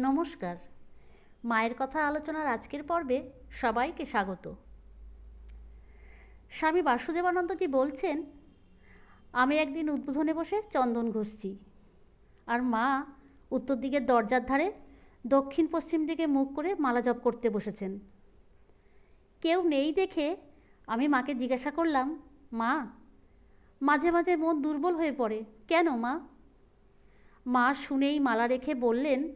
নমস্কার। মায়ের কথা আলোচনার আজকের পর্বে সবাইকে স্বাগত। স্বামী বাসুদেবানন্দজি বলছেন, আমি একদিন উদ্বোধনে বসে চন্দন ঘষছি। আর মা উত্তর দিকের দরজার ধারে দক্ষিণ পশ্চিম দিকে মুখ করে মালা জপ করতে বসেছেন। কেউ নেই দেখে আমি মাকে জিজ্ঞাসা করলাম, মা, মাঝে মাঝে মন দুর্বল হয়ে পড়ে। কেন মা? মা শুনেই মালা রেখে বললেন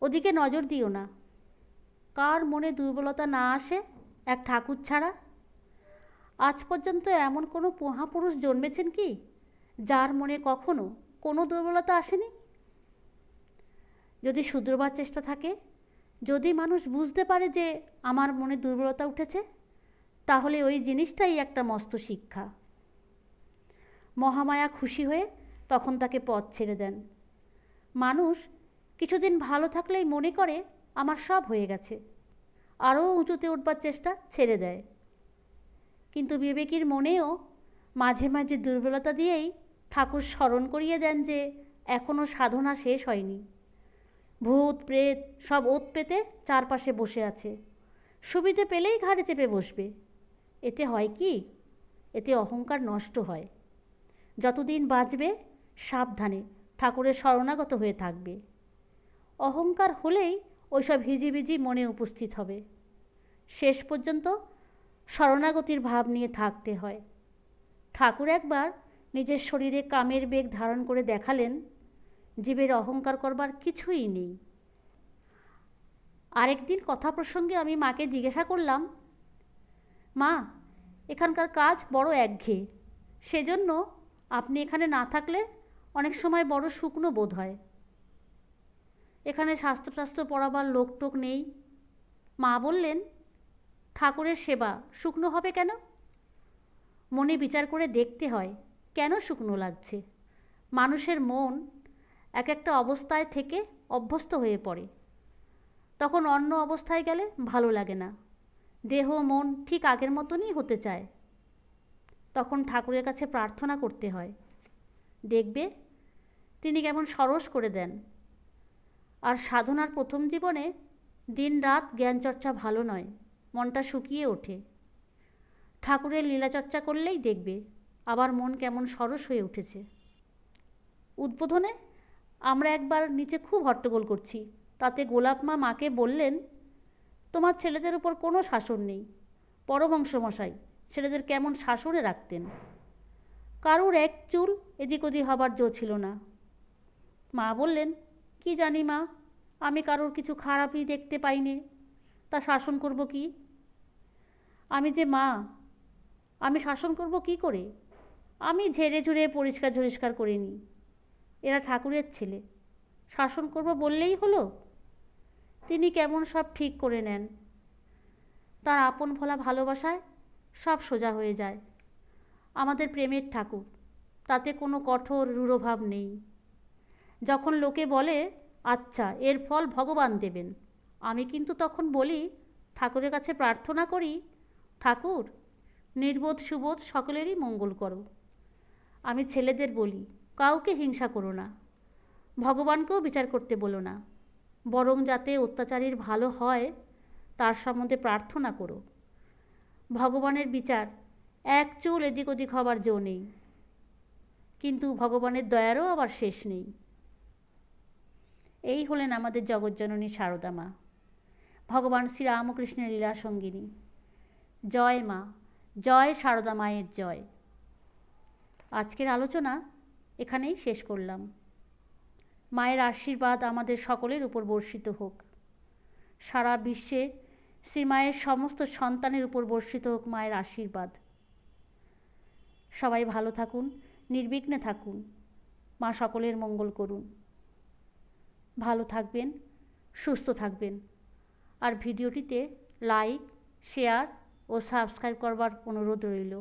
ওদিকে নজর দিও না। কার মনে দুর্বলতা না আসে? এক ঠাকুর ছাড়া? আজ পর্যন্ত এমন কোনো মহাপুরুষ জন্মেছেন কি, যার মনে কখনো কোনো দুর্বলতা আসেনি? যদি শুধরবার চেষ্টা থাকে, যদি মানুষ বুঝতে পারে যে আমার মনে দুর্বলতা উঠেছে, তাহলে ওই জিনিসটাই একটা মস্ত শিক্ষা। মহামায়া খুশি হয়ে তখন তাকে পথ ছেড়ে দেন। মানুষ কিছুদিন ভালো থাকলেই মনে করে আমার সব হয়ে গেছে। আরও উঁচুতে উঠবার চেষ্টা ছেড়ে দেয়। কিন্তু বিবেকীর মনেও মাঝে মাঝে দুর্বলতা দিয়েই ঠাকুর স্মরণ করিয়ে দেন যে এখনও সাধনা শেষ হয়নি। ভূত, প্রেত সব ওত পেতে চারপাশে বসে আছে। সুবিধে পেলেই ঘাড়ে চেপে বসবে। এতে হয় কি? এতে অহংকার নষ্ট হয়। যতদিন বাঁচবে, সাবধানে ঠাকুরের শরণাগত হয়ে থাকবে। অহংকার হলেই ওইসব হিজিবিজি মনে উপস্থিত হবে। শেষ পর্যন্ত শরণাগতির ভাব নিয়ে থাকতে হয়। ঠাকুর একবার নিজের শরীরে কামের বেগ ধারণ করে দেখালেন, জীবের অহংকার করবার কিছুই নেই। আরেকদিন কথা প্রসঙ্গে আমি মাকে জিজ্ঞাসা করলাম, মা, এখানকার কাজ বড় একঘেয়ে। সেজন্য আপনি এখানে না থাকলে অনেক সময় বড় শুকনো বোধ হয়। এখানে স্বাস্থ্য পড়াবার লোক টোক নেই। মা বললেন, ঠাকুরের সেবা শুকনো হবে কেন? মনে বিচার করে দেখতে হয়, কেন শুকনো লাগছে? মানুষের মন এক একটা অবস্থায় থেকে অভ্যস্ত হয়ে পড়ে। তখন অন্য অবস্থায় গেলে ভালো লাগে না। দেহ, মন ঠিক আগের মতনই হতে চায়। তখন ঠাকুরের কাছে প্রার্থনা করতে হয়, দেখবে, তিনি কেমন সরস করে দেন। আর সাধনার প্রথম জীবনে দিন রাত জ্ঞানচর্চা ভালো নয়, মনটা শুকিয়ে ওঠে। ঠাকুরের লীলাচর্চা করলেই দেখবে, আবার মন কেমন সরস হয়ে উঠেছে। উদ্বোধনে আমরা একবার নিচে খুব হট্টগোল করছি, তাতে গোলাপ মা মাকে বললেন, তোমার ছেলেদের উপর কোনো শাসন নেই। পরবংশমশাই ছেলেদের কেমন শাসনে রাখতেন। কারুর এক চুল এদিক ওদিক হবার জো ছিল না। মা বললেন কি জানি মা, আমি কারোর কিছু খারাপই দেখতে পাইনি। তা শাসন করব কি? আমি যে মা, আমি শাসন করব কি করে? আমি ঝেড়ে ঝুড়ে পরিষ্কার ঝরিষ্কার করে নিই এরা ঠাকুরের ছেলে। শাসন করব বললেই হলো? তিনি কেমন সব ঠিক করে নেন। তার আপন ভোলা ভালোবাসায় সব সোজা হয়ে যায়। আমাদের প্রেমের ঠাকুর, তাতে কোনো কঠোর রূঢ়ভাব নেই। যখন লোকে বলে আচ্ছা এর ফল ভগবান দেবেন। আমি কিন্তু তখন বলি, ঠাকুরের কাছে প্রার্থনা করি, ঠাকুর, নির্বোধ সুবোধ সকলেরই মঙ্গল করো। আমি ছেলেদের বলি, কাউকে হিংসা করো না, ভগবানকেও বিচার করতে বলো না। বরং যাতে অত্যাচারীর ভালো হয়, তার সম্বন্ধে প্রার্থনা করো। ভগবানের বিচার, এক চুল এদিক ওদিক হবার জো নেই। কিন্তু ভগবানের দয়ারও আবার শেষ নেই। এই হলেন আমাদের জগজ্জননী সারদা মা। ভগবান শ্রীরামকৃষ্ণের লীলা সঙ্গিনী। জয় মা, জয় সারদা মায়ের জয়। আজকের আলোচনা এখানেই শেষ করলাম। মায়ের আশীর্বাদ আমাদের সকলের উপর বর্ষিত হোক। সারা বিশ্বে শ্রীমায়ের সমস্ত সন্তানের উপর বর্ষিত হোক মায়ের আশীর্বাদ। সবাই ভালো থাকুন, নির্বিঘ্নে থাকুন। মা সকলের মঙ্গল করুন। ভালো থাকবেন সুস্থ থাকবেন। আর ভিডিওটিতে লাইক শেয়ার ও সাবস্ক্রাইব করবার অনুরোধ রইল।